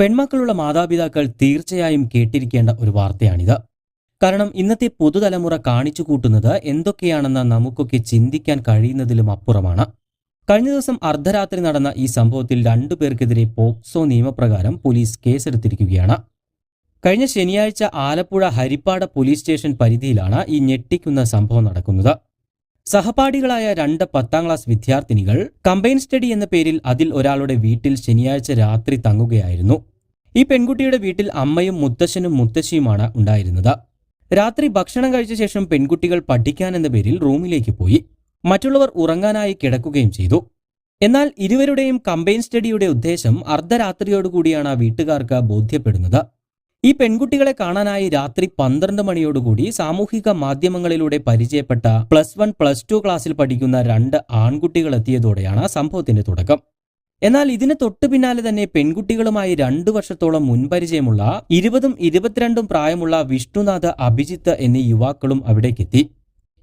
പെൺമക്കളുള്ള മാതാപിതാക്കൾ തീർച്ചയായും കേട്ടിരിക്കേണ്ട ഒരു വാർത്തയാണിത്. കാരണം ഇന്നത്തെ പുതുതലമുറ കാണിച്ചു കൂട്ടുന്നത് എന്തൊക്കെയാണെന്ന് നമുക്കൊക്കെ ചിന്തിക്കാൻ കഴിയുന്നതിലും അപ്പുറമാണ്. കഴിഞ്ഞ ദിവസം അർദ്ധരാത്രി നടന്ന ഈ സംഭവത്തിൽ രണ്ടു പേർക്കെതിരെ പോക്സോ നിയമപ്രകാരം പോലീസ് കേസെടുത്തിരിക്കുകയാണ്. കഴിഞ്ഞ ശനിയാഴ്ച ആലപ്പുഴ ഹരിപ്പാട് പോലീസ് സ്റ്റേഷൻ പരിധിയിലാണ് ഈ ഞെട്ടിക്കുന്ന സംഭവം നടക്കുന്നത്. സഹപാഠികളായ രണ്ട് പത്താം ക്ലാസ് വിദ്യാർത്ഥിനികൾ കമ്പൈൻ സ്റ്റഡി എന്ന പേരിൽ അതിൽ ഒരാളുടെ വീട്ടിൽ ശനിയാഴ്ച രാത്രി തങ്ങുകയായിരുന്നു. ഈ പെൺകുട്ടിയുടെ വീട്ടിൽ അമ്മയും മുത്തശ്ശനും മുത്തശ്ശിയുമാണ് ഉണ്ടായിരുന്നത്. രാത്രി ഭക്ഷണം കഴിച്ച ശേഷം പെൺകുട്ടികൾ പഠിക്കാൻ എന്ന പേരിൽ റൂമിലേക്ക് പോയി. മറ്റുള്ളവർ ഉറങ്ങാനായി കിടക്കുകയും ചെയ്തു. എന്നാൽ ഇരുവരുടെയും കമ്പൈൻ സ്റ്റഡിയുടെ ഉദ്ദേശം അർദ്ധരാത്രിയോടുകൂടിയാണ് വീട്ടുകാർക്ക് ബോധ്യപ്പെടുന്നത്. ഈ പെൺകുട്ടികളെ കാണാനായി രാത്രി പന്ത്രണ്ട് മണിയോടുകൂടി സാമൂഹിക മാധ്യമങ്ങളിലൂടെ പരിചയപ്പെട്ട പ്ലസ് വൺ പ്ലസ് ടു ക്ലാസ്സിൽ പഠിക്കുന്ന രണ്ട് ആൺകുട്ടികൾ എത്തിയതോടെയാണ് സംഭവത്തിന്റെ തുടക്കം. എന്നാൽ ഇതിന് തൊട്ടു പിന്നാലെ തന്നെ പെൺകുട്ടികളുമായി രണ്ടു വർഷത്തോളം മുൻപരിചയമുള്ള ഇരുപതും ഇരുപത്തിരണ്ടും പ്രായമുള്ള വിഷ്ണുനാഥ് അഭിജിത്ത് എന്നീ യുവാക്കളും അവിടേക്കെത്തി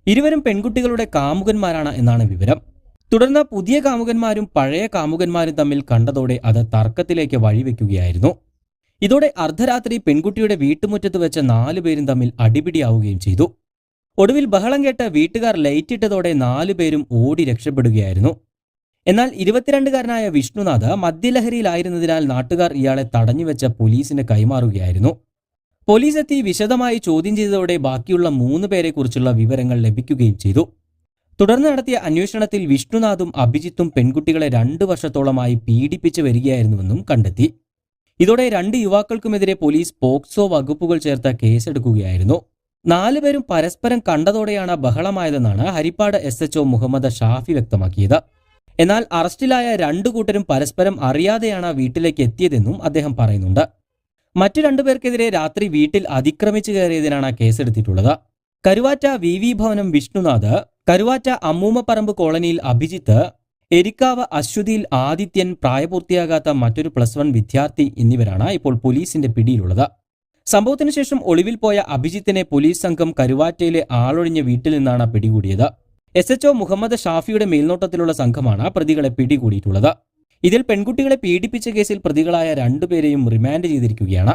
ഇരുവരും പെൺകുട്ടികളുടെ കാമുകന്മാരാണ് എന്നാണ് വിവരം. തുടർന്ന് പുതിയ കാമുകന്മാരും പഴയ കാമുകന്മാരും തമ്മിൽ കണ്ടതോടെ അത് തർക്കത്തിലേക്ക് വഴിവെക്കുകയായിരുന്നു. ഇതോടെ അർദ്ധരാത്രി പെൺകുട്ടിയുടെ വീട്ടുമുറ്റത്ത് വെച്ച നാലുപേരും തമ്മിൽ അടിപിടിയാവുകയും ചെയ്തു. ഒടുവിൽ ബഹളം കേട്ട വീട്ടുകാർ ലൈറ്റിട്ടതോടെ നാലുപേരും ഓടി രക്ഷപ്പെടുകയായിരുന്നു. എന്നാൽ ഇരുപത്തിരണ്ടുകാരനായ വിഷ്ണുനാഥ് മദ്യലഹരിയിലായിരുന്നതിനാൽ നാട്ടുകാർ ഇയാളെ തടഞ്ഞുവെച്ച പോലീസിന് കൈമാറുകയായിരുന്നു. പോലീസ് എത്തി വിശദമായി ചോദ്യം ചെയ്തതോടെ ബാക്കിയുള്ള മൂന്ന് പേരെക്കുറിച്ചുള്ള വിവരങ്ങൾ ലഭിക്കുകയും ചെയ്തു. തുടർന്ന് നടത്തിയ അന്വേഷണത്തിൽ വിഷ്ണുനാഥും അഭിജിത്തും പെൺകുട്ടികളെ രണ്ടു വർഷത്തോളമായി പീഡിപ്പിച്ചു വരികയായിരുന്നുവെന്നും കണ്ടെത്തി. ഇതോടെ രണ്ട് യുവാക്കൾക്കുമെതിരെ പോലീസ് പോക്സോ വകുപ്പുകൾ ചേർത്ത കേസെടുക്കുകയായിരുന്നു. നാലുപേരും പരസ്പരം കണ്ടതോടെയാണ് ബഹളമായതെന്നാണ് ഹരിപ്പാട് എസ് മുഹമ്മദ് ഷാഫി വ്യക്തമാക്കിയത്. എന്നാൽ അറസ്റ്റിലായ രണ്ടു കൂട്ടരും പരസ്പരം അറിയാതെയാണ് വീട്ടിലേക്ക് എത്തിയതെന്നും അദ്ദേഹം പറയുന്നുണ്ട്. മറ്റു രണ്ടുപേർക്കെതിരെ രാത്രി വീട്ടിൽ അതിക്രമിച്ചു കയറിയതിനാണ് കേസെടുത്തിട്ടുള്ളത്. കരുവാറ്റ വി വി ഭവനം വിഷ്ണുനാഥ് കരുവാറ്റ അമ്മൂമ്മപ്പറമ്പ് കോളനിയിൽ അഭിജിത്ത് എരിക്കാവ് അശ്വതിയിൽ ആദിത്യൻ പ്രായപൂർത്തിയാകാത്ത മറ്റൊരു പ്ലസ് വൺ വിദ്യാർത്ഥി എന്നിവരാണ് ഇപ്പോൾ പോലീസിന്റെ പിടിയിലുള്ളത്. സംഭവത്തിനു ശേഷം ഒളിവിൽ പോയ അഭിജിത്തിനെ പോലീസ് സംഘം കരുവാറ്റയിലെ ആളൊഴിഞ്ഞ വീട്ടിൽ നിന്നാണ് പിടികൂടിയത്. എസ് എച്ച്ഒ മുഹമ്മദ് ഷാഫിയുടെ മേൽനോട്ടത്തിലുള്ള സംഘമാണ് പ്രതികളെ പിടികൂടിയിട്ടുള്ളത്. ഇതിൽ പെൺകുട്ടികളെ പീഡിപ്പിച്ച കേസിൽ പ്രതികളായ രണ്ടുപേരെയും റിമാൻഡ് ചെയ്തിരിക്കുകയാണ്.